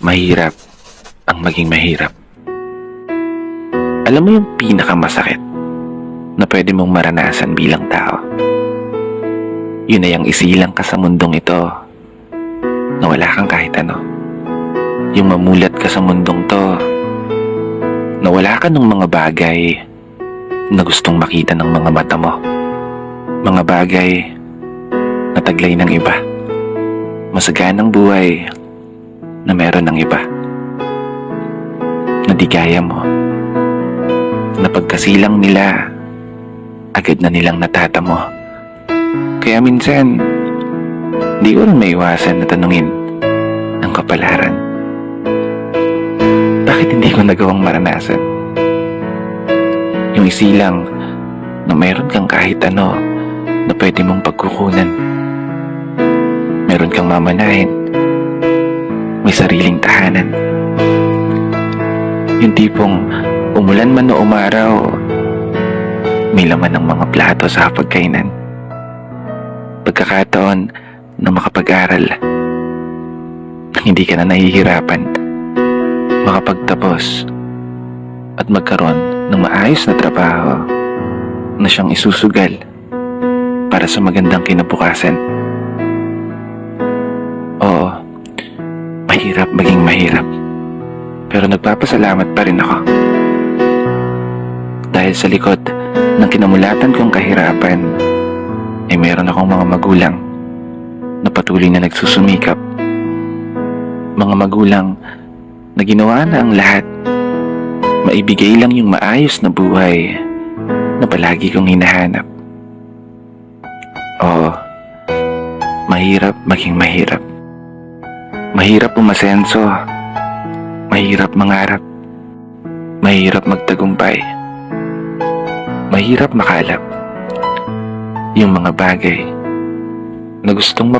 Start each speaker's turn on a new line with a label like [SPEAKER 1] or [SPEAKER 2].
[SPEAKER 1] mahirap ang maging mahirap. Alam mo yung pinakamasakit na pwede mong maranasan bilang tao? Yun ay ang isilang ka sa mundong ito na wala kang kahit ano. Yung mamulat ka sa mundong to na wala ka ng mga bagay na gustong makita ng mga mata mo. Mga bagay na taglay ng iba. Masaganang buhay na meron ng iba. Na di kaya mo. Na pagkasilang nila, agad na nilang natatamo. Kaya minsan, di ko rin maiwasan na tanungin ang kapalaran. Bakit hindi ko nagawang maranasan? Yung isilang na mayroon kang kahit ano na pwede mong pagkukunan. Meron kang mamanahin. May sariling tahanan. Yung tipong umulan man o umaraw, may laman ng mga plato sa pagkainan. Pagkakataon na makapag-aral nang hindi ka na nahihirapan, makapagtapos at magkaroon ng maayos na trabaho na siyang isusugal para sa magandang kinabukasan. Mahirap. Pero nagpapasalamat pa rin ako. Dahil sa likod ng kinamulatan kong kahirapan, ay meron akong mga magulang na patuloy na nagsusumikap. Mga magulang na ginawa na ang lahat. Maibigay lang yung maayos na buhay na palagi kong hinahanap. Oo, mahirap maging mahirap. Mahirap umasenso. Mahirap mangarap. Mahirap magtagumpay. Mahirap makalap. Yung mga bagay na gustong map